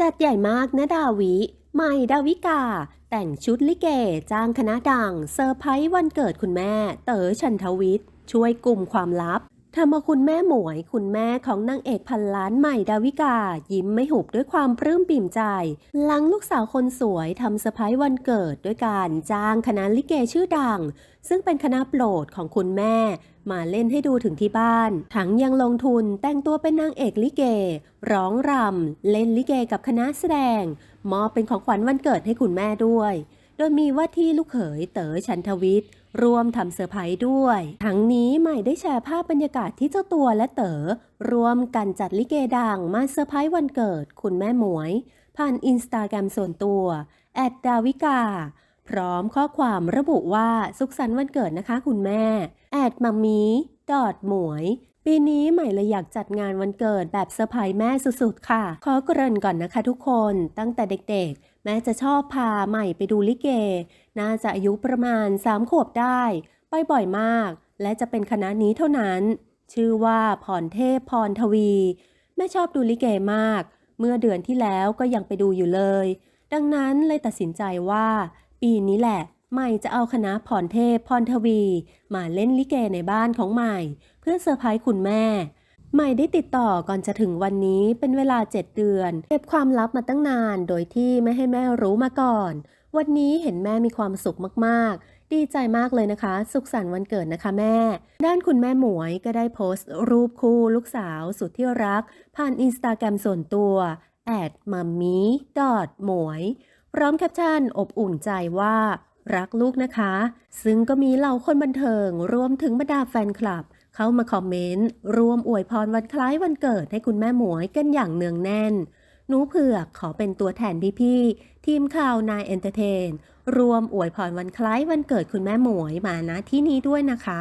จัดใหญ่มากนะดาวิ ใหม่ดาวิกา แต่งชุดลิเก จ้างคณะดัง เซอร์ไพรส์วันเกิดคุณแม่ เต๋อชันทวิทย์ ช่วยกลุ่มความลับ ทำเอาคุณแม่หมวย คุณแม่ของนางเอกพันล้านใหม่ดาวิกา ยิ้มไม่หุบด้วยความปลื้มปิ่มใจ หลังลูกสาวคนสวยทำเซอร์ไพรส์วันเกิดด้วยการจ้างคณะลิเกชื่อดัง ซึ่งเป็นคณะโปรดของคุณแม่ มาเล่นให้ดูถึงที่บ้าน ทั้งยังลงทุนแต่งตัวเป็นนางเอกลิเก ร้องรำเล่นลิเกกับคณะแสดง มอบเป็นของขวัญวันเกิดให้คุณแม่ด้วย โดยมีว่าที่ลูกเขยเต๋อชันทวิทย์ ร่วมทำเซอร์ไพรส์ด้วย ทั้งนี้ใหม่ได้แชร์ภาพบรรยากาศที่เจ้าตัวและเต๋อร่วมกันจัดลิเกดังมาเซอร์ไพรส์วันเกิดคุณแม่หมวย ผ่านอินสตาแกรมส่วนตัวแอดดาวิกาพร้อมข้อความระบุว่าสุขสันต์วันเกิดนะคะคุณแม่แอดมัมมี่ดอดหมวยปีนี้ใหม่เลยอยากจัดงานวันเกิดแบบเซอร์ไพรส์แม่สุดๆ ค่ะ ขอเกริ่นก่อนนะคะทุกคน ตั้งแต่เด็กๆ แม่จะชอบพาใหม่ไปดูลิเก น่าจะอายุประมาณ3ขวบได้ ไปบ่อยมาก และจะเป็นคณะนี้เท่านั้น ชื่อว่าพรเทพพรทวี แม่ชอบดูลิเกมาก เมื่อเดือนที่แล้วก็ยังไปดูอยู่เลย ดังนั้นเลยตัดสินใจว่า ปีนี้แหละใหม่จะเอาคณะพรเทพพรทวี มาเล่นลิเกในบ้านของใหม่ เพื่อเซอร์ไพรส์คุณแม่ ใหม่ได้ติดต่อก่อนจะถึงวันนี้เป็นเวลา 7 เดือน เก็บความลับมาตั้งนาน โดยที่ไม่ให้แม่รู้มาก่อน วันนี้เห็นแม่มีความสุขมากๆ ดีใจมากเลยนะคะ สุขสันต์วันเกิดนะคะแม่ ด้านคุณแม่หมวยก็ได้โพสต์ รูปคู่ลูกสาวสุดที่รัก ผ่านอินสตาแกรมส่วนตัวแอดมัมมี่ดอทหมวย พร้อมแคปชั่นอบอุ่นใจว่ารักลูกนะคะ ซึ่งก็มีเหล่าคนบันเทิงรวมถึงบรรดาแฟนคลับ เข้ามาคอมเมนต์รวมอวยพรวันคล้ายวันเกิดให้คุณแม่หมวยกันอย่างเนืองแน่น หนูเผือกขอเป็นตัวแทนพี่ๆทีมข่าวนายเอนเตอร์เทนรวมอวยพรวันคล้ายวันเกิดคุณแม่หมวยมาณที่นี้ด้วยนะคะ